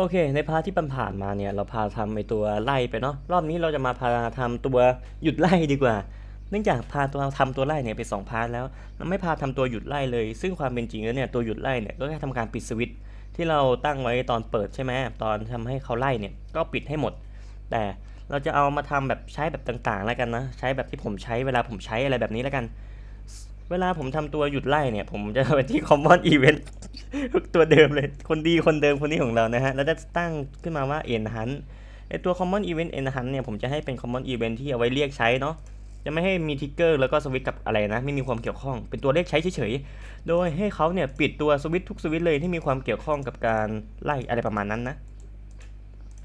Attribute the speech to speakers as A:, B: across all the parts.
A: โอเค ในพาร์ทที่ผ่านมาเนี่ยเราพาทำไอตัวไล่ไปเนาะรอบนี้เราจะมาพาทำตัวหยุดไล่ดีกว่า เนื่องจากพาตัวทำตัวไล่เนี่ยไปสองพาร์ทแล้วไม่พาทำตัวหยุดไล่เลย ซึ่งความเป็นจริงแล้วเนี่ยตัวหยุดไล่เนี่ยก็แค่ทำการปิดสวิตช์ที่เราตั้งไว้ตอนเปิดใช่ไหมตอนทำให้เขาไล่เนี่ยก็ปิดให้หมด แต่เราจะเอามาทำแบบใช้แบบต่างๆแล้วกันนะใช้แบบที่ผมใช้เวลาผมใช้อะไรแบบนี้แล้วกัน เวลาผมทำตัวหยุดไล่เนี่ย ผมจะไปที่ common event ตัวเดิมเลย คนดีคนเดิมคนนี้ของเรานะฮะ แล้วจะตั้งขึ้นมาว่า enhance ไอตัว common event enhance เนี่ย ผมจะให้เป็น common event ที่เอาไว้เรียกใช้เนาะจะไม่ให้มีทิกเกอร์แล้วก็สวิตช์กับอะไรนะ ไม่มีความเกี่ยวข้อง เป็นตัวเลขใช้เฉยๆ โดยให้เขาเนี่ยปิดตัวสวิตช์ทุกสวิตช์เลยที่มีความเกี่ยวข้องกับการไล่อะไรประมาณนั้นนะ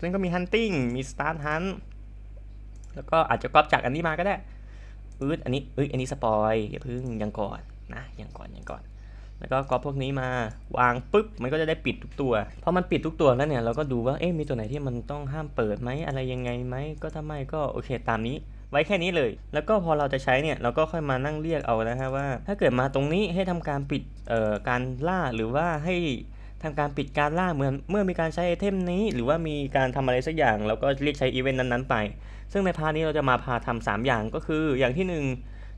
A: ซึ่งก็มี hunting มี start hunt แล้วก็อาจจะก๊อปจากอันนี้มาก็ได้ อืดอันนี้เอ้ยอันนี้สปอยอย่าพึ่งยังก่อนนะยังก่อนยังก่อน แล้วก็ก๊อปพวกนี้มาวางปุ๊บมันก็จะได้ปิดทุกตัวพอมันปิดทุกตัวแล้วเนี่ยเราก็ดูว่าเอ๊ะมีตัวไหนที่มันต้องห้ามเปิดไหมอะไรยังไงไหมก็ถ้าไม่ก็โอเคตามนี้ไว้แค่นี้เลย แล้วก็พอเราจะใช้เนี่ยเราก็ค่อยมานั่งเรียกเอานะฮะว่า ถ้าเกิดมาตรงนี้ให้ทำการปิดเอ่อการล่าหรือว่าให้ ทำการปิดการล่าเมื่อเมื่อมีการใช้ไอเทมนี้ หรือว่ามีการทำอะไรสักอย่างเราก็เรียกใช้อีเวนต์นั้นๆไป ซึ่งในพาร์ทนี้เราจะมาพาทำสามอย่างก็คืออย่างที่หนึ่ง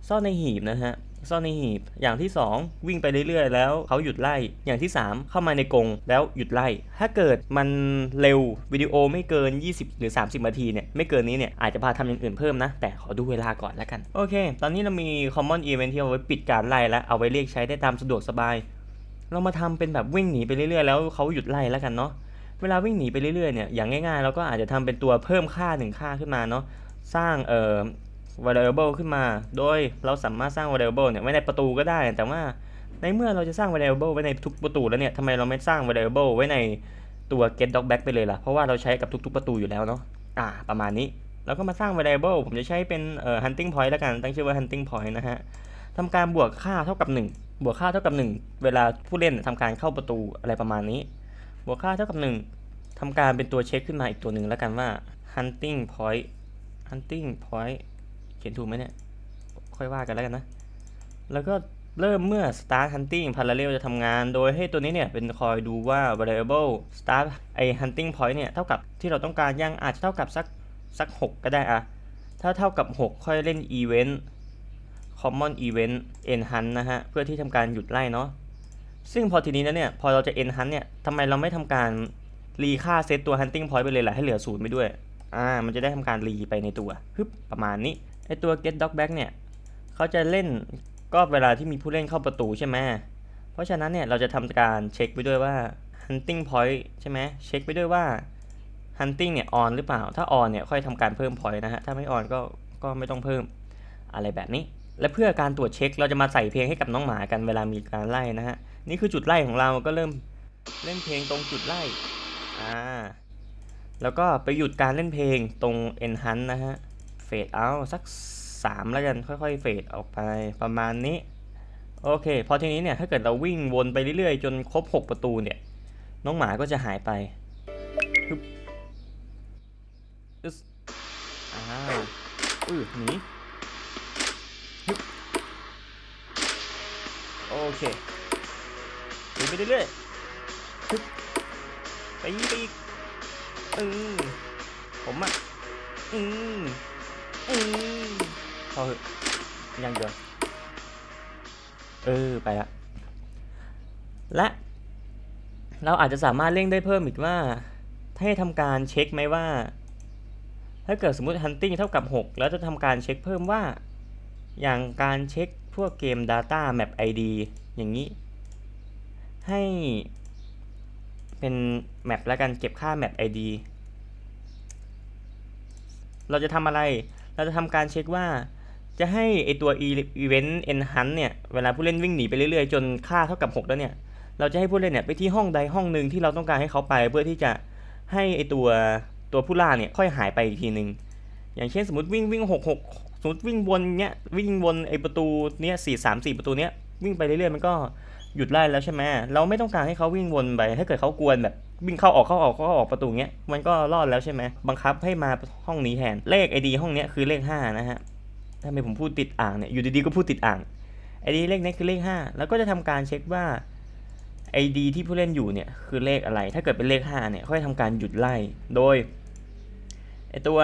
A: ซ่อนในหีบนะฮะซ่อนในหีบ อย่างที่สองวิ่งไปเรื่อยๆ แล้วเขาหยุดไล่ อย่างที่สามเข้ามาในกรงแล้วหยุดไล่ ถ้าเกิดมันเร็ววิดีโอไม่เกิน 20 หรือ 30นาทีเนี่ยไม่เกินนี้เนี่ยอาจจะพาทำอย่างอื่นเพิ่มนะ แต่ขอดูเวลาก่อนแล้วกัน โอเค ตอนนี้เรามี common event ที่เอาไว้ปิดการไล่แล้วเอาไว้เรียกใช้ได้ตามสะดวกสบาย เรามาทำเป็นแบบวิ่งหนีไปเรื่อยๆแล้วเขาหยุดไล่แล้วกันเนาะเวลาวิ่งหนีไปเรื่อยๆเนี่ยอย่างง่ายๆเราก็อาจจะทำเป็นตัวเพิ่มค่าหนึ่งค่าขึ้นมาเนาะสร้างเอ่อ variable ขึ้นมา โดยเราสามารถสร้าง variable เนี่ยไว้ในประตูก็ได้ แต่ว่าในเมื่อเราจะสร้าง variable ไว้ในทุกประตูแล้วเนี่ยทำไมเราไม่สร้าง variable ไว้ในตัว get dog back ไปเลยล่ะ เพราะว่าเราใช้กับทุกๆประตูอยู่แล้วเนาะอ่า ประมาณนี้แล้วก็มาสร้าง variable ผมจะใช้เป็นเอ่อ hunting point แล้วกันตั้งชื่อว่า hunting point นะฮะทำการบวกค่าเท่ากับ 1 บวกค่าเท่ากับ 1 เวลาผู้เล่นทำการเข้าประตูอะไรประมาณนี้ บวกค่าเท่ากับ 1ทำการเป็นตัวเช็คขึ้นมาอีกตัวหนึ่งแล้วกันว่า hunting point hunting point เขียนถูกไหมเนี่ย ค่อยว่ากันแล้วกันนะ แล้วก็เริ่มเมื่อ start hunting parallel จะทำงาน โดยให้ตัวนี้เนี่ย เป็นคอยดูว่า variable start ไอ hunting point เนี่ย เท่ากับที่เราต้องการยังอาจจะเท่ากับสักสัก 6 ก็ได้อะถ้าเท่ากับ 6 ค่อยเล่น event common event enhance นะฮะ เพื่อที่ทำการหยุดไล่เนาะ ซึ่งพอทีนี้นะเนี่ย พอเราจะ enhance เนี่ยทำไมเราไม่ทำการรีค่าเซตตัว hunting point ไปเลยล่ะ ให้เหลือศูนย์ไปด้วย อ่า มันจะได้ทำการรีไปในตัวฮึบประมาณนี้ ไอตัว get dog back เนี่ยเขาจะเล่นก็เวลาที่มีผู้เล่นเข้าประตูใช่ไหมเพราะฉะนั้นเนี่ยเราจะทำการเช็คไปด้วยว่า hunting point ใช่ไหมเช็คไปด้วยว่า hunting เนี่ย on หรือเปล่า ถ้า on เนี่ยค่อยทำการเพิ่ม point นะฮะ ถ้าไม่ on ก็ ก็ไม่ต้องเพิ่ม อะไรแบบนี้ และเพื่อการตรวจเช็คเราจะมาใส่เพลงให้กับน้องหมากันเวลามีการไล่นะฮะ นี่คือจุดไล่ของเราก็เริ่มเล่นเพลงตรงจุดไล่อ่าแล้วก็ไปหยุดการเล่นเพลงตรง enhance นะฮะ fade out สัก 3 แล้วกันค่อยๆ เฟดออกไปประมาณนี้ โอเค พอทีนี้เนี่ยถ้าเกิดเราวิ่งวนไปเรื่อยๆ จนครบ 6 ประตูเนี่ย น้องหมาก็จะหายไปฮึบอึ๊สอ่าอือหนี เคหนีไปเรื่อยๆฮึบไปอีกไปอีกอืมผมอะอืมอืมพอเหอะยังเดียวเออ ไปละ และเราอาจจะสามารถเร่งได้เพิ่มอีกว่าให้ทำการเช็คไหมว่า ถ้าเกิดสมมติ hunting เท่ากับ 6 แล้วจะทำการเช็คเพิ่มว่า อย่างการเช็ค พวกเกม data map id อย่างนี้ ให้เป็น map แล้วกันเก็บค่า map id เราจะทำอะไร เราจะทำการเช็คว่าจะให้ไอตัว event enhance เนี่ย เวลาผู้เล่นวิ่งหนีไปเรื่อยๆ จนค่าเท่ากับ 6 แล้วเนี่ย เราจะให้ผู้เล่นเนี่ยไปที่ห้องใดห้องหนึ่งที่เราต้องการให้เขาไป เพื่อที่จะให้ไอตัวตัวผู้ล่าเนี่ยค่อยหายไปอีกทีหนึ่งอย่างเช่นสมมติวิ่งวิ่งหกหก มมติวิ่งวนเนี้ยวิ่งวนไอประตูเนี้ยสี่สามสี่ประตูเนี้ยวิ่งไปเรื่อยๆมันก็หยุดไล่แล้วใช่ไหมเราไม่ต้องการให้เขาวิ่งวนไปถ้าเกิดเขากวนแบบวิ่งเข้าออกเข้าออกเข้าออกประตูเนี้ยมันก็รอดแล้วใช่ไหมบังคับให้มาห้องนี้แทนเลขไอดีห้องเนี้ยคือเลขห้านะฮะทำไมผมพูดติดอ่างเนี่ยอยู่ดีๆก็พูดติดอ่างไอดีเลขนี้คือเลขห้าแล้วก็จะทำการเช็คว่าไอ ID ที่ผู้เล่นอยู่เนี่ยคือเลขอะไร ถ้าเกิดเป็นเลข 5 เนี่ยค่อยทำการหยุดไล่ โดย ไอตัว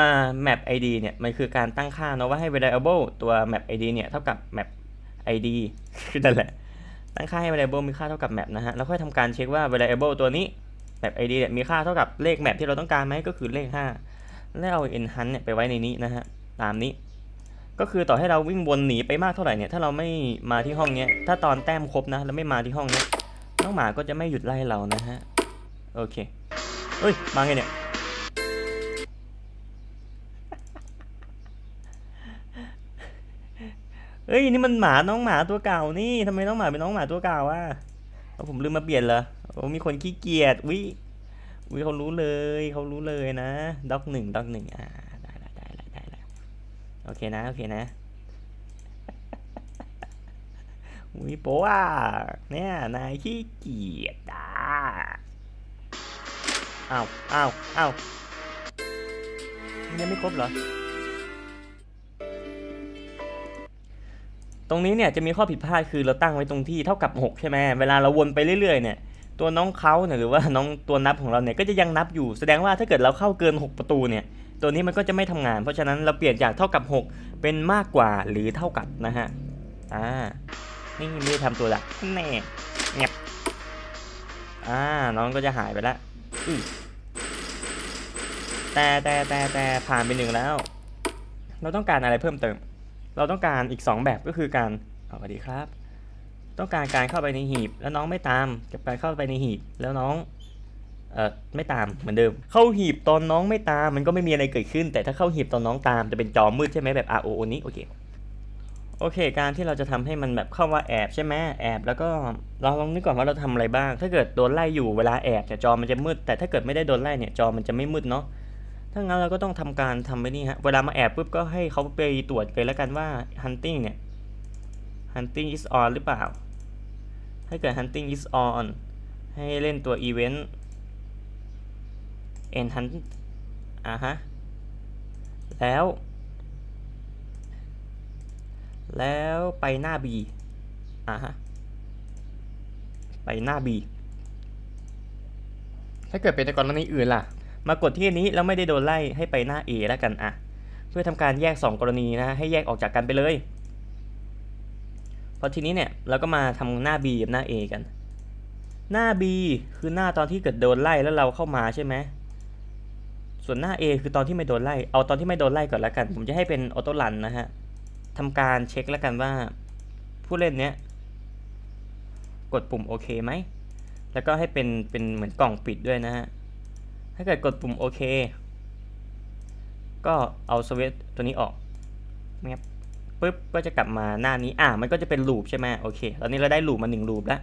A: map ID เนี่ยมันคือการตั้งค่าเนาะว่าให้ variable ตัว map ID เนี่ยเท่ากับ map ID คือนั่นแหละ ตั้งค่าให้ variable มีค่าเท่ากับ map นะฮะ แล้วค่อยทำการเช็คว่า variable ตัวนี้ map ID เนี่ยมีค่าเท่ากับเลข map ที่เราต้องการไหมก็คือเลข 5 แล้วเอา enhance เนี่ยไปไว้ในนี้นะฮะ ตามนี้ ก็คือต่อให้เราวิ่งวนหนีไปมากเท่าไหร่เนี่ย ถ้าเราไม่มาที่ห้องเนี้ย ถ้าตอนแต้มครบนะ แล้วไม่มาที่ห้องเนี้ยน้องหมาก็จะไม่หยุดไล่เรานะฮะ โอเคเฮ้ย มาไงเนี่ย เฮ้ยนี่มันหมาน้องหมาตัวเก่านี่ทำไมน้องหมาเป็นน้องหมาตัวเก่าวะเอาผมลืมมาเปลี่ยนเหรอโอ้มีคนขี้เกียจวิวิเขารู้เลยเขารู้เลยนะด็อกหนึ่งด็อกหนึ่งอ่าได้ละได้ละได้ละโอเคนะโอเคนะวิโปอะเนี่ยนายขี้เกียจอะอ้าวอ้าวอ้าวยังไม่ครบเหรอ ตรงนี้เนี่ยจะมีข้อผิดพลาดคือเราตั้งไว้ตรงที่เท่ากับ 6 ใช่ไหมเวลาเราวนไปเรื่อยๆเนี่ยตัวน้องเขาเนี่ยหรือว่าน้องตัวนับของเราเนี่ยก็จะยังนับอยู่ แสดงว่าถ้าเกิดเราเข้าเกิน 6 ประตูเนี่ยตัวนี้มันก็จะไม่ทำงาน เพราะฉะนั้นเราเปลี่ยนจากเท่ากับ 6 เป็นมากกว่าหรือเท่ากับนะฮะอ่านี่ไม่ได้ทำตัวละแน่เงียบอ่าน้องก็จะหายไปละอื้อแต่แต่แต่แต่ผ่านไปหนึ่งแล้ว เราต้องการอะไรเพิ่มเติม เราต้องการอีก 2 แบบก็คือการเอาสวัสดีครับ ต้องการการเข้าไปในหีบ แล้วน้องไม่ตามกับการเข้าไปในหีบแล้วน้องเอ่อไม่ตามเหมือนเดิม เข้าหีบตอนน้องไม่ตามมันก็ไม่มีอะไรเกิดขึ้น แต่ถ้าเข้าหีบตอนน้องตามจะเป็นจอมืดใช่ไหมแบบ R O O นี้โอเคโอเค การที่เราจะทำให้มันแบบเข้าว่าแอบใช่ไหมแอบแล้วก็เราลองนึกก่อนว่าเราทำอะไรบ้าง ถ้าเกิดโดนไล่อยู่เวลาแอบเนี่ยจอมันจะมืด แต่ถ้าเกิดไม่ได้โดนไล่เนี่ยจอมันจะไม่มืดเนาะ ถ้างั้นเราก็ต้องทำการทำไปนี่ฮะ เวลามาแอบปุ๊บก็ให้เขาไปตรวจเลยแล้วกันว่า hunting เนี่ย hunting is on หรือเปล่า ถ้าเกิด hunting is on ให้เล่นตัว event and hunt อ่าฮะ แล้ว แล้วไปหน้า B อ่าฮะ ไปหน้า B ถ้าเกิดเป็นในกรณีอื่นล่ะ มากดที่นี้แล้วไม่ได้โดนไล่ให้ไปหน้า A แล้วกันอะ เพื่อทำการแยก 2 กรณีนะให้แยกออกจากกันไปเลยพอทีนี้เนี่ยเราก็มาทำหน้า B กับหน้า A กัน หน้า B คือหน้าตอนที่เกิดโดนไล่แล้วเราเข้ามาใช่ไหมส่วนหน้า A คือตอนที่ไม่โดนไล่ เอาตอนที่ไม่โดนไล่ก่อนแล้วกัน ผมจะให้เป็นออโต้รันนะฮะทำการเช็คแล้วกันว่า ผู้เล่นเนี้ยกดปุ่มโอเคไหม แล้วก็ให้เป็นเป็นเหมือนกล่องปิดด้วยนะฮะ ถ้าเกิดกดปุ่มโอเค ก็เอาสวิตช์ตัวนี้ออกแมปปุ๊บก็จะกลับมาหน้านี้ อ่า มันก็จะเป็นลูปใช่ไหมโอเค ตอนนี้เราได้ลูปมาหนึ่งลูปแล้ว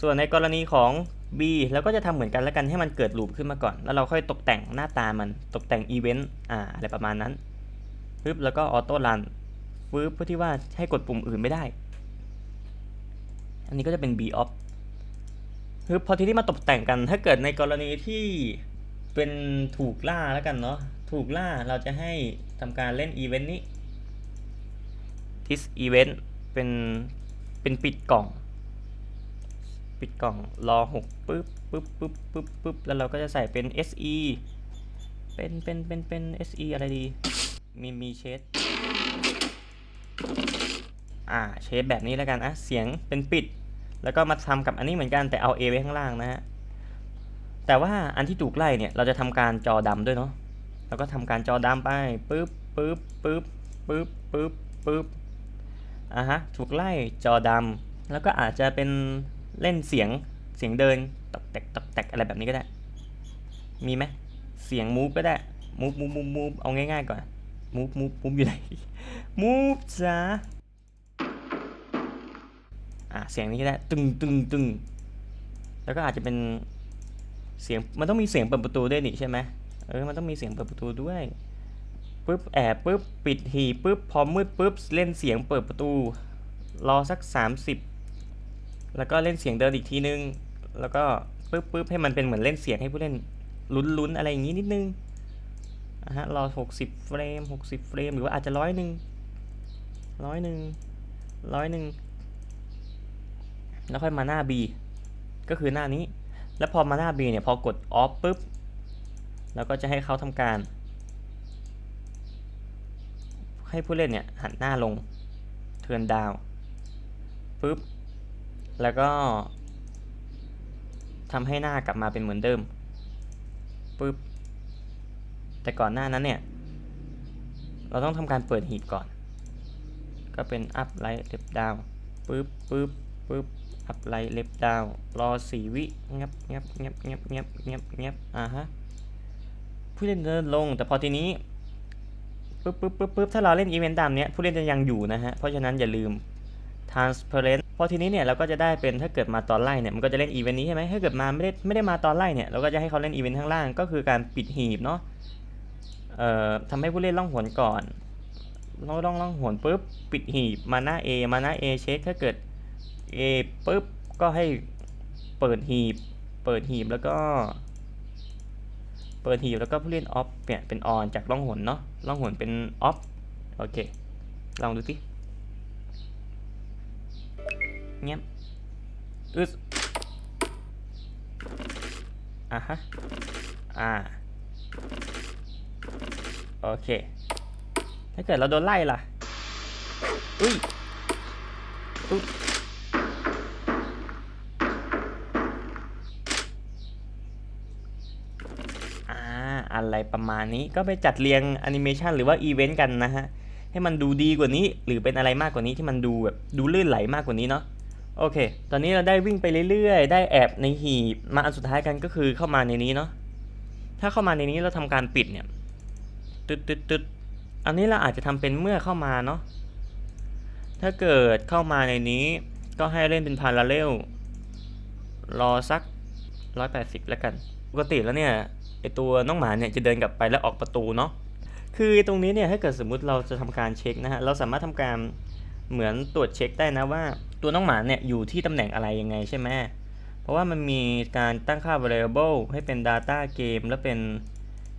A: ส่วนในกรณีของ B เราก็จะทำเหมือนกันแล้วกันให้มันเกิดลูปขึ้นมาก่อน แล้วเราค่อยตกแต่งหน้าตามันตกแต่งอีเวนต์ อ่า อะไรประมาณนั้นปึ๊บแล้วก็ออโต้รันปึ๊บเพื่อที่ว่าให้กดปุ่มอื่นไม่ได้ อันนี้ก็จะเป็น B off คือพอทีนี้มาตกแต่งกัน ถ้าเกิดในกรณีที่เป็นถูกล่าแล้วกันเนาะถูกล่าเราจะให้ทำการเล่นอีเวนต์นี้ this event เป็นเป็นปิดกล่อง ปิดกล่องรอหกปึ๊บปึ๊บปึ๊บปึ๊บปึ๊บแล้วเราก็จะใส่เป็น SE เป็นเป็นเป็นเป็น SE อะไรดี มีมีเชดอ่าเชดแบบนี้แล้วกันอะเสียงเป็นปิด แล้วก็มาทำกับอันนี้เหมือนกันแต่เอา A ไว้ข้างล่างนะฮะ แต่ว่าอันที่ถูกไล่เนี่ยเราจะทำการจอดำด้วยเนาะ เราก็ทำการจอดำไปปึ๊บปึ๊บปึ๊บปึ๊บปึ๊บปึ๊บอะฮะ ถูกไล่จอดำแล้วก็อาจจะเป็นเล่นเสียงเสียงเดินตอกแตกตอกแตกอะไรแบบนี้ก็ได้ มีไหมเสียงมูฟก็ได้มูฟมูฟมูฟมูฟเอาง่ายๆก่อนมูฟมูฟมูฟอยู่ไหนมูฟจ้า อะเสียงนี้ก็ได้ตึงตึงตึงแล้วก็อาจจะเป็นเสียงมันต้องมีเสียงเปิดประตูด้วยนี่ใช่ไหมเออมันต้องมีเสียงเปิดประตูด้วยปุ๊บแอบปุ๊บปิดหีปุ๊บพอมืดปุ๊บเล่นเสียงเปิดประตู รอสัก 30 แล้วก็เล่นเสียงเดินอีกทีนึง แล้วก็ปุ๊บปุ๊บให้มันเป็นเหมือนเล่นเสียงให้ผู้เล่นลุ้นลุ้นอะไรอย่างนี้นิดนึงอะฮะรอ 60 เฟรม 60 เฟรม หรือว่าอาจจะร้อยหนึ่งร้อยหนึ่งร้อยหนึ่ง แล้วค่อยมาหน้า B ก็คือหน้านี้ แล้วพอมาหน้า B เนี่ยพอกด off ปุ๊บเราก็จะให้เขาทำการ ให้ผู้เล่นเนี่ยหันหน้าลง turn down ปุ๊บ แล้วก็ทำให้หน้ากลับมาเป็นเหมือนเดิมปุ๊บ แต่ก่อนหน้านั้นเนี่ย เราต้องทำการเปิดหีบก่อน ก็เป็น up right left down ปุ๊บปุ๊บปุ๊บ up right left down รอสี่วิงับงับงับงับงับงับงับอ่าฮะผู้เล่นเดินลง แต่พอทีนี้ปุ๊บปุ๊บปุ๊บปุ๊บถ้าเราเล่นอีเวนต์ตามเนี้ยผู้เล่นจะยังอยู่นะฮะ เพราะฉะนั้นอย่าลืม transparent พอทีนี้เนี่ยเราก็จะได้เป็นถ้าเกิดมาตอนไล่เนี่ยมันก็จะเล่นอีเวนต์นี้ใช่ไหมถ้าเกิดมาไม่ได้ไม่ได้มาตอนไล่เนี่ยเราก็จะให้เขาเล่นอีเวนต์ข้างล่างก็คือการปิดหีบเนาะเอ่อทำให้ผู้เล่นล่องหนก่อนล่องล่องล่องหนปุ๊บปิดหีบมาหน้า A มาหน้า A เช็คถ้าเกิด A ปุ๊บก็ให้เปิดหีบ เปิดหีบแล้วก็ เปิดหีบแล้วก็ผู้เล่นออฟเปลี่ยนเป็นออนจากล่องหนเนาะล่องหนเป็นออฟโอเค ลองดูสิเงี้ยอึดอะฮะ อ่า โอเค ถ้าเกิดเราโดนไล่ล่ะ อุ้ย อุ๊บอ่า อะไรประมาณนี้ ก็ไปจัดเรียงแอนิเมชันหรือว่าอีเวนต์กันนะฮะ ให้มันดูดีกว่านี้ หรือเป็นอะไรมากกว่านี้ที่มันดูแบบดูลื่นไหลมากกว่านี้เนาะโอเค ตอนนี้เราได้วิ่งไปเรื่อยๆ ได้แอบในหีบ มาอันสุดท้ายกันก็คือเข้ามาในนี้เนาะ ถ้าเข้ามาในนี้เราทำการปิดเนี่ย ตึ๊ดตึ๊ดตึ๊ดอันนี้เราอาจจะทำเป็นเมื่อเข้ามาเนาะ ถ้าเกิดเข้ามาในนี้ก็ให้เล่นเป็นพาราเรลรอสัก 180 แล้วกัน ปกติแล้วเนี่ย ไอตัวน้องหมาเนี่ยจะเดินกลับไปแล้วออกประตูเนาะคือตรงนี้เนี่ยถ้าเกิดสมมุติเราจะทำการเช็คนะฮะเราสามารถทำการเหมือนตรวจเช็คได้นะว่าตัวน้องหมาเนี่ยอยู่ที่ตำแหน่งอะไรยังไงใช่ไหมเพราะว่ามันมีการตั้งค่า variable ให้เป็น data game และเป็น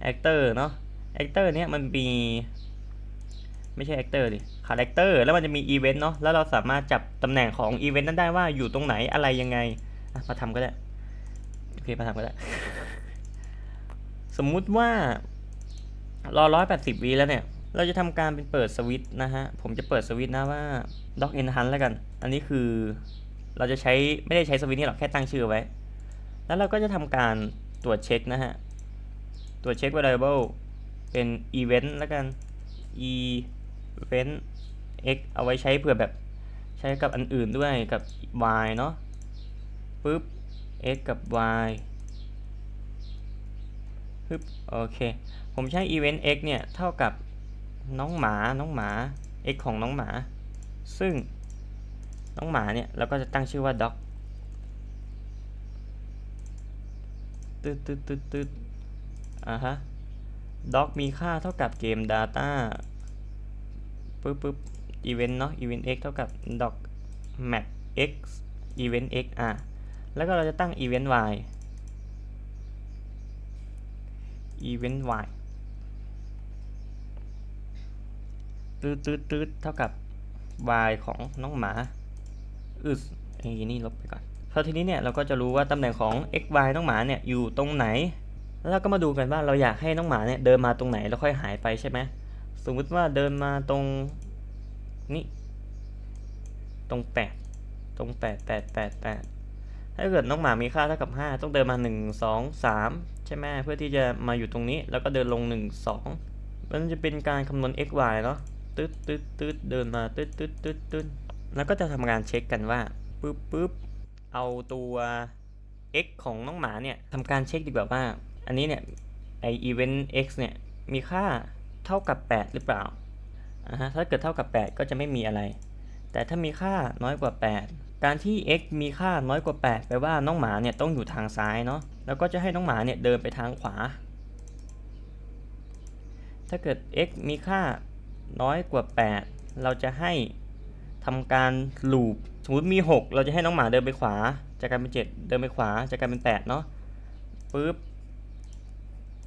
A: actor เนาะ actor เนี่ยมันมีไม่ใช่ actor ดิ character แล้วมันจะมี event เนาะแล้วเราสามารถจับตำแหน่งของ event นั้นได้ว่าอยู่ตรงไหนอะไรยังไงมาทำก็ได้ โอเค มาทำก็ได้ สมมุติว่ารอ180วิแล้วเนี่ย เราจะทำการเป็นเปิดสวิตช์นะฮะ ผมจะเปิดสวิตช์นะว่า dock enhance แล้วกัน อันนี้คือเราจะใช้ไม่ได้ใช้สวิตช์นี่หรอกแค่ตั้งชื่อไว้ แล้วเราก็จะทำการตรวจเช็คนะฮะ ตรวจเช็ค variable เป็น event แล้วกัน event x เอาไว้ใช้เผื่อแบบใช้กับอันอื่นด้วยกับ y เนาะปึ๊บ x กับ y ึบโอเค ผมใช้ event x เนี่ย เท่ากับน้องหมา น้องหมา x ของน้องหมา ซึ่งน้องหมาเนี่ยเราก็จะตั้งชื่อว่า dog ตึ๊ดตึ๊ดตึ๊ดตึ๊ดอ่าฮะ dog มีค่าเท่ากับเกม data ปึ๊บปึ๊บ event เนาะ event x เท่ากับ dog map x event x อะ แล้วก็เราจะตั้ง event y event y ตืดตืดตืดเท่ากับ y ของน้องหมาอึดไอ้นี่ลบไปก่อนคราวทีนี้เนี่ยเราก็จะรู้ว่าตำแหน่งของ x y น้องหมาเนี่ยอยู่ตรงไหน แล้วเราก็มาดูกันว่าเราอยากให้น้องหมาเนี่ยเดินมาตรงไหนแล้วค่อยหายไปใช่ไหมสมมุติว่าเดินมาตรงนี่ตรงแปดตรงแปดแปดแปดแปด ถ้าเกิดน้องหมามีค่าเท่ากับห้าต้องเดินมาหนึ่งสองสามใช่ไหมเพื่อที่จะมาอยู่ตรงนี้ แล้วก็เดินลงหนึ่งสองมันจะเป็นการคำนวณ x y เนาะตึ๊ดตึ๊ดตึ๊ดเดินมาตึ๊ดตึ๊ดตึ๊ดตึ๊ดแล้วก็จะทำการเช็คกันว่าปึ๊บปึ๊บเอาตัว x ของน้องหมาเนี่ยทำการเช็คดีกว่าว่า อันนี้เนี่ยไอ event x เนี่ยมีค่าเท่ากับ 8 หรือเปล่าอ่าฮะถ้าเกิดเท่ากับ 8 ก็จะไม่มีอะไร แต่ถ้ามีค่าน้อยกว่า 8 การที่ x มีค่าน้อยกว่า 8 แปลว่าน้องหมาเนี่ยต้องอยู่ทางซ้ายเนาะ แล้วก็จะให้น้องหมาเนี่ยเดินไปทางขวา ถ้าเกิด x มีค่าน้อยกว่า 8 เราจะให้ทำการลูปสมมติมี 6 เราจะให้น้องหมาเดินไปขวา จะกลายเป็น 7 เดินไปขวา จะกลายเป็น 8 เนาะปึ๊บ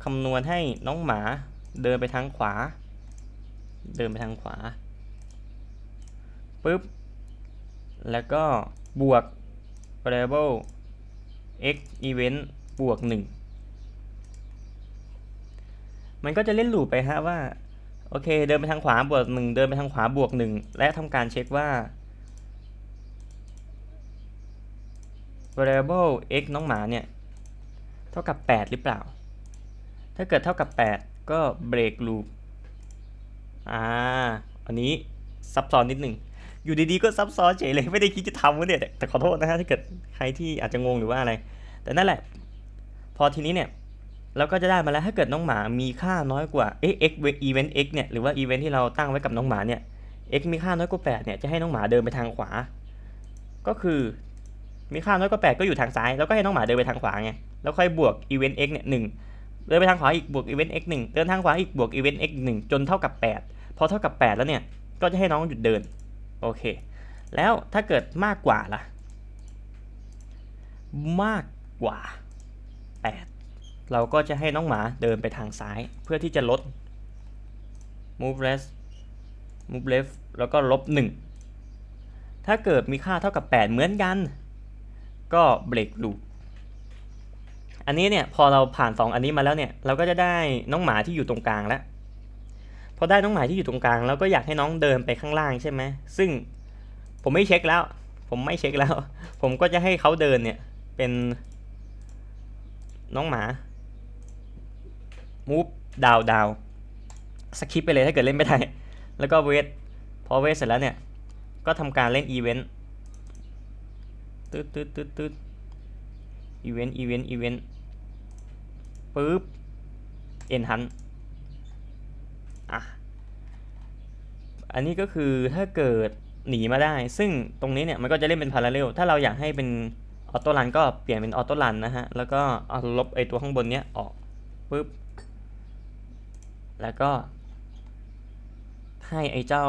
A: คำนวณให้น้องหมาเดินไปทางขวา เดินไปทางขวาปึ๊บ แล้วก็บวก variable x event บวก 1 มันก็จะเล่นลูปไปฮะว่า โอเค เดินไปทางขวาบวก 1 เดินไปทางขวาบวก 1 และทำการเช็คว่า variable x น้องหมาเนี่ย เท่ากับ 8 หรือเปล่า ถ้าเกิดเท่ากับ 8 ก็ break loop อ่า อันนี้ซับซ้อนนิดหนึ่ง อยู่ดีๆก็ซับซ้อนเฉยเลยไม่ได้คิดจะทำวะเนี่ยแต่ขอโทษนะฮะถ้าเกิดใครที่อาจจะงงหรือว่าอะไร แต่นั่นแหละ พอทีนี้เนี่ยเราก็จะได้มาแล้วถ้าเกิดน้องหมามีค่าน้อยกว่าเอ๊ะ x event x เนี่ยหรือว่า event ที่เราตั้งไว้กับน้องหมาเนี่ย x มีค่าน้อยกว่า8เนี่ยจะให้น้องหมาเดินไปทางขวา ก็คือมีค่าน้อยกว่า8ก็อยู่ทางซ้าย แล้วก็ให้น้องหมาเดินไปทางขวาไงแล้วค่อยบวก event x เนี่ยหนึ่งเดินไปทางขวาอีกบวก event x หนึ่งเดินทางขวาอีกบวก event x หนึ่งจนเท่ากับ 8 พอเท่ากับ 8 แล้วเนี่ยก็จะให้น้องหยุดเดิน โอเค แล้วถ้าเกิดมากกว่าล่ะ มากกว่า 8 เราก็จะให้น้องหมาเดินไปทางซ้าย เพื่อที่จะลด move left move left แล้วก็ลบ 1 ถ้าเกิดมีค่าเท่ากับ 8 เหมือนกัน ก็ break loop อันนี้เนี่ยพอเราผ่าน 2 อันนี้มาแล้วเนี่ย เราก็จะได้น้องหมาที่อยู่ตรงกลางแล้ว อได้น้องหมาที่อยู่ตรงกลางเราก็อยากให้น้องเดินไปข้างล่างใช่ไหมซึ่งผมไม่เช็คแล้ว ผมไม่เช็คแล้ว ผมก็จะให้เขาเดินเนี่ยเป็นน้องหมา มูฟดาวดาวสคิปไปเลยถ้าเกิดเล่นไม่ได้ แล้วก็เวทพอเวทเสร็จแล้วเนี่ย ก็ทำการเล่นอีเวนต์ตืดตืดตืดตืดอีเวนต์อีเวนต์อีเวนต์ปึ๊บเอ็นฮัน อะอันนี้ก็คือถ้าเกิดหนีมาได้ ซึ่งตรงนี้เนี่ยมันก็จะเล่นเป็นพาราเรลถ้าเราอยากให้เป็นออโต้รันก็เปลี่ยนเป็นออโต้รันนะฮะ แล้วก็เอาลบไอตัวข้างบนเนี้ยออกปึ๊บ แล้วก็ ให้ไอเจ้า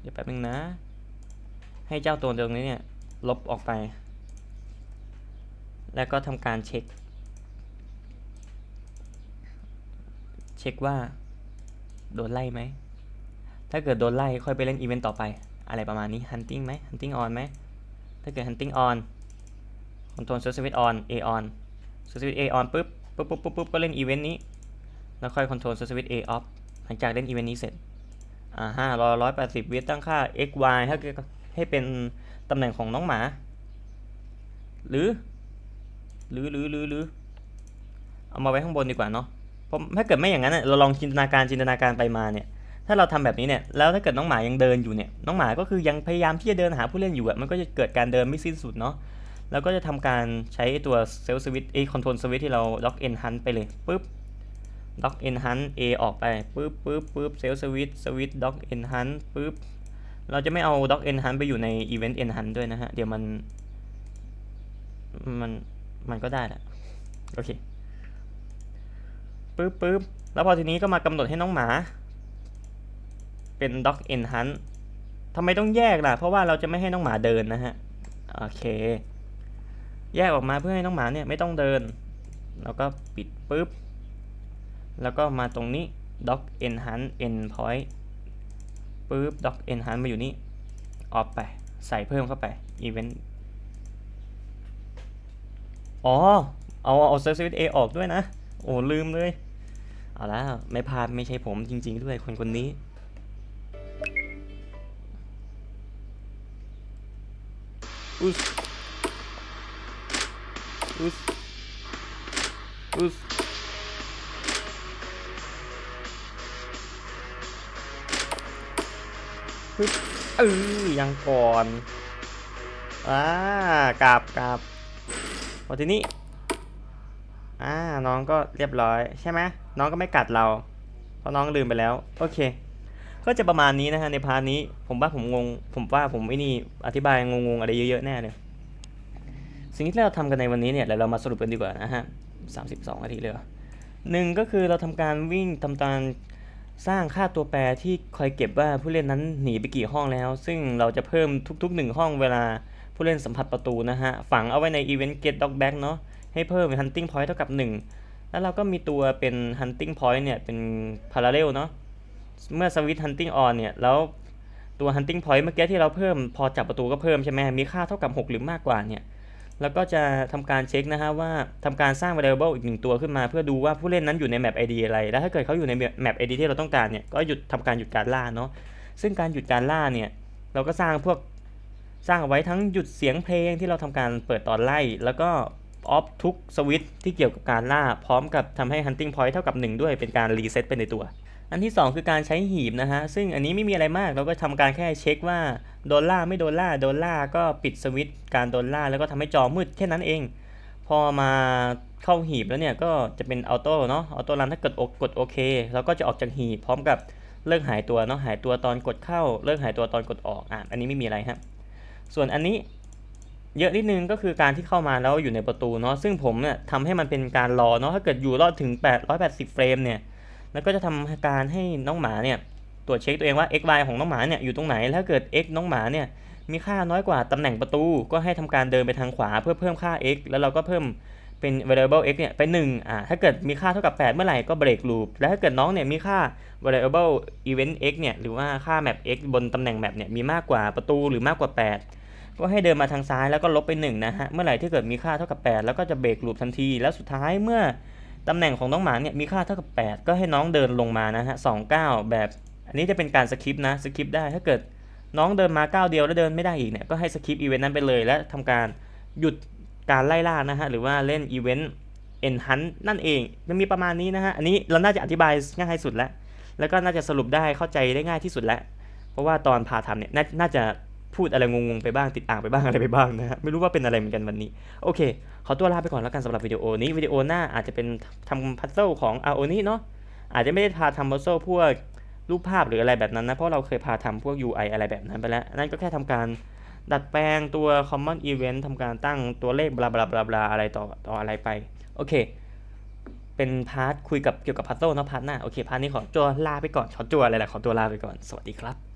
A: เดี๋ยวแป๊บนึงนะ ให้เจ้าตัวตรงนี้เนี่ยลบออกไป แล้วก็ทำการเช็ค เช็คว่า โดนไล่ไหม ถ้าเกิดโดนไล่ค่อยไปเล่นอีเวนต์ต่อไป อะไรประมาณนี้ hunting ไหม hunting on ไหม ถ้าเกิด hunting on control search switch on a on search switch a on ปุ๊บปุ๊บปุ๊บปุ๊บปุ๊บก็เล่นอีเวนต์นี้ แล้วค่อย control search switch a off หลังจากเล่นอีเวนต์นี้เสร็จ อ่าห้ารอร้อยแปดสิบวิตั้งค่า x y ให้ให้เป็นตำแหน่งของน้องหมา หรือ หรือหรือหรือหรือเอามาไว้ข้างบนดีกว่าเนาะ พราะถ้าเกิดไม่อย่างนั้นน่ะเราลองจินตนาการจินตนาการไปมาเนี่ย ถ้าเราทำแบบนี้เนี่ย แล้วถ้าเกิดน้องหมายังเดินอยู่เนี่ย น้องหมาก็คือยังพยายามที่จะเดินหาผู้เล่นอยู่อะมันก็จะเกิดการเดินไม่สิ้นสุดเนาะ แล้วก็จะทำการใช้ตัวเซลล์สวิตเอคอนโทรลสวิตที่เราล็อกเอนฮันไปเลยปุ๊บล็อกเอนฮัน A ออกไปปุ๊บปุ๊บปุ๊บเซลล์สวิตสวิตด็อกเอนฮันปุ๊บ เราจะไม่เอาด็อกเอนฮันไปอยู่ในอีเวนต์เอนฮันด้วยนะฮะ เดี๋ยวมัน มัน มันก็ได้แหละ โอเค ปุ๊บปุ๊บแล้วพอทีนี้ก็มากำหนดให้น้องหมา เป็น Dog Enhance ทำไมต้องแยกล่ะ เพราะว่าเราจะไม่ให้น้องหมาเดินนะฮะ โอเค แยกออกมาเพื่อให้น้องหมาเนี่ยไม่ต้องเดิน แล้วก็ปิดปุ๊บ แล้วก็มาตรงนี้ Dog Enhance Endpoint ปุ๊บ Dog Enhance มาอยู่นี่ ออกไป ใส่เพิ่มเข้าไป Event อ๋อ เอาเอา Service A ออกด้วยนะ โอ้ลืมเลย เอาแล้วไม่พลาดไม่ใช่ผมจริง ๆ ด้วยคนคนนี้อุสอุสอุสฮึบเออยังก่อน อ่ากราบกราบพอทีนี้ อ่าน้องก็เรียบร้อยใช่ไหมน้องก็ไม่กัดเรา เพราะน้องลืมไปแล้ว โอเค ก็จะประมาณนี้นะฮะในพาร์ทนี้ผมว่าผมงง ผมว่าผมไม่นี่อธิบายงงๆอะไรเยอะๆแน่เลยสิ่งที่เราทำกันในวันนี้เนี่ยเดี๋ยวเรามาสรุปกันดีกว่านะฮะ32นาทีเลยหนึ่งก็คือเราทำการวิ่งทำการสร้างค่าตัวแปรที่คอยเก็บว่าผู้เล่นนั้นหนีไปกี่ห้องแล้ว ซึ่งเราจะเพิ่มทุกๆ 1 ห้องเวลาผู้เล่นสัมผัสประตูนะฮะ ฝังเอาไว้ใน event get dog back เนาะ ให้เพิ่ม hunting point เท่ากับ 1 แล้วเราก็มีตัวเป็น hunting point เนี่ย เป็น parallel เนาะเมื่อสวิต hunting on เนี่ย แล้วตัว hunting point เมื่อกี้ที่เราเพิ่มพอจับประตูก็เพิ่มใช่ไหมมีค่าเท่ากับ 6 หรือมากกว่าเนี่ยแล้วก็จะทำการเช็คนะฮะว่าทำการสร้าง variable อีกหนึ่งตัวขึ้นมา เพื่อดูว่าผู้เล่นนั้นอยู่ใน map ID อะไร แล้วถ้าเกิดเขาอยู่ใน map ID ที่เราต้องการเนี่ย ก็หยุดทำการหยุดการล่าเนาะ ซึ่งการหยุดการล่าเนี่ย เราก็สร้างพวกสร้างเอาไว้ทั้งหยุดเสียงเพลงที่เราทำการเปิดตอนไล่ แล้วก็ ออฟทุกสวิตช์ที่เกี่ยวกับการล่า พร้อมกับทำให้ hunting point เท่ากับ 1 ด้วยเป็นการรีเซ็ตไปในตัว อันที่ 2 คือการใช้หีบนะฮะ ซึ่งอันนี้ไม่มีอะไรมากเราก็ทำการแค่เช็คว่าโดนล่าไม่โดนล่าโดนล่าก็ปิดสวิตช์การโดนล่าแล้วก็ทำให้จอมืดแค่นั้นเอง พอมาเข้าหีบแล้วเนี่ยก็จะเป็นออโต้เนาะออโต้รันถ้ากดกดโอเคเราก็จะออกจากหีบพร้อมกับเลิกหายตัวเนาะหายตัวตอนกดเข้า เลิกหายตัวตอนกดออกอะอันนี้ไม่มีอะไรฮะส่วนอันนี้ เยอะนิดนึงก็คือการที่เข้ามาแล้วอยู่ในประตูเนาะซึ่งผมเนี่ยทำให้มันเป็นการรอเนาะถ้าเกิดอยู่รอดถึง 880 เฟรมเนี่ยแล้วก็จะทำการให้น้องหมาเนี่ยตรวจเช็คตัวเองว่า x y ของน้องหมาเนี่ยอยู่ตรงไหนแล้วถ้าเกิด x น้องหมาเนี่ยมีค่าน้อยกว่าตำแหน่งประตู ก็ให้ทำการเดินไปทางขวาเพื่อเพิ่มค่า x แล้วเราก็เพิ่มเป็น variable x เนี่ยไป1อ่าถ้าเกิดมีค่าเท่ากับ 8 เมื่อไหร่ก็เบรกลูปแล้วถ้าเกิดน้องเนี่ยมีค่า variable event x เนี่ยหรือว่าค่า map x บนตำแหน่ง map เนี่ยมีมากกว่าประตูหรือมากกว่า 8 ก็ให้เดินมาทางซ้ายแล้วก็ลบไป1นะฮะ เมื่อไหร่ที่เกิดมีค่าเท่ากับ 8 แล้วก็จะเบรกลูปทันที แล้วสุดท้ายเมื่อตำแหน่งของน้องหมาเนี่ยมีค่าเท่ากับ 8 ก็ให้น้องเดินลงมานะฮะ29แบบ อันนี้จะเป็นการสคิปนะสคิปได้ถ้าเกิดน้องเดินมาก้าวเดียวแล้วเดินไม่ได้อีกเนี่ยก็ให้สคิปอีเวนต์นั้นไปเลย และทำการหยุดการไล่ล่านะฮะหรือว่าเล่นอีเวนต์เอ็นฮันนั่นเองมันมีประมาณนี้นะฮะอันนี้เราน่าจะอธิบายง่ายสุดแล้ว แล้วก็น่าจะสรุปได้เข้าใจได้ง่ายที่สุดแล้ว เพราะว่าตอนพาทำเนี่ยนน่าจะ พูดอะไรงงๆไปบ้างติดอ่างไปบ้างอะไรไปบ้างนะฮะไม่รู้ว่าเป็นอะไรเหมือนกันวันนี้ โอเค ขอตัวลาไปก่อนแล้วกันสำหรับวิดีโอนี้วิดีโอหน้าอาจจะเป็นทำพัซเซิลของ a o n i เนาะอาจจะไม่ได้พาทำพัซเซิลพวกรูปภาพหรืออะไรแบบนั้นนะ เพราะเราเคยพาทำพวก UI อะไรแบบนั้นไปแล้ว นั่นก็แค่ทำการดัดแปลงตัว common event ทำการตั้งตัวเลขบลาบลาบลาบลาอะไรต่อต่ออะไรไป โอเค เป็นพาร์ทคุยกับเกี่ยวกับพัซเซิลเนาะพาร์ทหน้าโอเคพาร์ทนี้ขอตัวลาไปก่อนขอตัวอะไรแหละขอตัวลาไปก่อนสวัสดีครับ